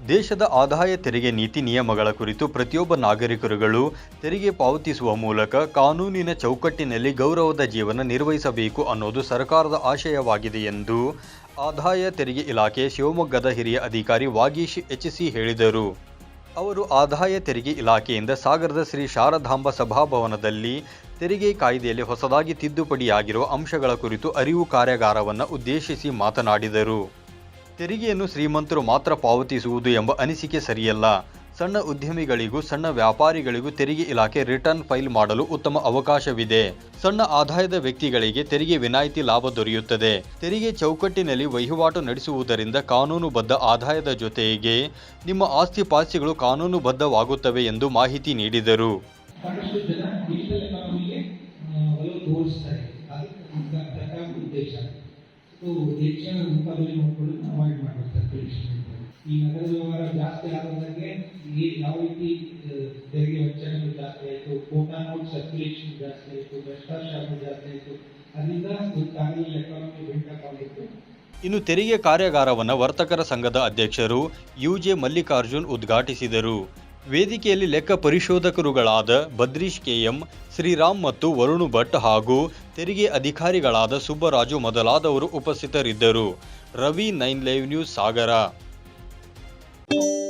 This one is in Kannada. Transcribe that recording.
ದೇಶದ ಆದಾಯ ತೆರಿಗೆ ನೀತಿ ನಿಯಮಗಳ ಕುರಿತು ಪ್ರತಿಯೊಬ್ಬ ನಾಗರಿಕರುಗಳು ತೆರಿಗೆ ಪಾವತಿಸುವ ಮೂಲಕ ಕಾನೂನಿನ ಚೌಕಟ್ಟಿನಲ್ಲಿ ಗೌರವದ ಜೀವನ ನಿರ್ವಹಿಸಬೇಕು ಅನ್ನೋದು ಸರ್ಕಾರದ ಆಶಯವಾಗಿದೆ ಎಂದು ಆದಾಯ ತೆರಿಗೆ ಇಲಾಖೆ ಶಿವಮೊಗ್ಗದ ಹಿರಿಯ ಅಧಿಕಾರಿ ವಾಗೀಶ್ ಎಚ್ ಸಿ ಹೇಳಿದರು. ಅವರು ಆದಾಯ ತೆರಿಗೆ ಇಲಾಖೆಯಿಂದ ಸಾಗರದ ಶ್ರೀ ಶಾರದಾಂಬ ಸಭಾಭವನದಲ್ಲಿ ತೆರಿಗೆ ಕಾಯ್ದೆಯಲ್ಲಿ ಹೊಸದಾಗಿ ತಿದ್ದುಪಡಿಯಾಗಿರುವ ಅಂಶಗಳ ಕುರಿತು ಅರಿವು ಕಾರ್ಯಾಗಾರವನ್ನು ಉದ್ದೇಶಿಸಿ ಮಾತನಾಡಿದರು. ತೆರಿಗೆಯನ್ನು ಶ್ರೀಮಂತರು ಮಾತ್ರ ಪಾವತಿಸುವುದು ಎಂಬ ಅನಿಸಿಕೆ ಸರಿಯಲ್ಲ. ಸಣ್ಣ ಉದ್ಯಮಿಗಳಿಗೂ ಸಣ್ಣ ವ್ಯಾಪಾರಿಗಳಿಗೂ ತೆರಿಗೆ ಇಲಾಖೆ ರಿಟರ್ನ್ ಫೈಲ್ ಮಾಡಲು ಉತ್ತಮ ಅವಕಾಶವಿದೆ. ಸಣ್ಣ ಆದಾಯದ ವ್ಯಕ್ತಿಗಳಿಗೆ ತೆರಿಗೆ ವಿನಾಯಿತಿ ಲಾಭ ದೊರೆಯುತ್ತದೆ. ತೆರಿಗೆ ಚೌಕಟ್ಟಿನಲ್ಲಿ ವಹಿವಾಟು ನಡೆಸುವುದರಿಂದ ಕಾನೂನುಬದ್ಧ ಆದಾಯದ ಜೊತೆಗೆ ನಿಮ್ಮ ಆಸ್ತಿ ಪಾಸ್ತಿಗಳು ಕಾನೂನುಬದ್ಧವಾಗುತ್ತವೆ ಎಂದು ಮಾಹಿತಿ ನೀಡಿದರು. ಈ ನಗರ ವ್ಯವಹಾರ ಜಾಸ್ತಿ ಆಗೋದಂಗೆ ಯಾವ ರೀತಿ ತೆರಿಗೆ ವಂಚನೆಗಳು ಜಾಸ್ತಿ ಆಯಿತು ಕೋಟಾ ನೋಟ್ ಸರ್ಕ್ಯುಲೇಷನ್ ಜಾಸ್ತಿ ಆಯಿತು, ಭ್ರಷ್ಟಾಚಾರ ಜಾಸ್ತಿ ಆಯಿತು, ಅದರಿಂದ ಒಂದು ಕಾರ್ಯದಲ್ಲಿ ಎಕಾನಮಿ ಬೆಂಟಾಗಿತ್ತು ಇನ್ನು ತೆರಿಗೆ ಕಾರ್ಯಾಗಾರವನ್ನು ವರ್ತಕರ ಸಂಘದ ಅಧ್ಯಕ್ಷರು ಯುಜೆ ಮಲ್ಲಿಕಾರ್ಜುನ್ ಉದ್ಘಾಟಿಸಿದರು. ವೇದಿಕೆಯಲ್ಲಿ ಲೆಕ್ಕ ಪರಿಶೋಧಕರುಗಳಾದ ಬದ್ರೀಶ್ ಕೆಎಂ ಶ್ರೀರಾಮ್ ಮತ್ತು ವರುಣ್ ಭಟ್ ಹಾಗೂ ತೆರಿಗೆ ಅಧಿಕಾರಿಗಳಾದ ಸುಬ್ಬರಾಜು ಮೊದಲಾದವರು ಉಪಸ್ಥಿತರಿದ್ದರು. Ravi nine live news, Sagara. Thank you.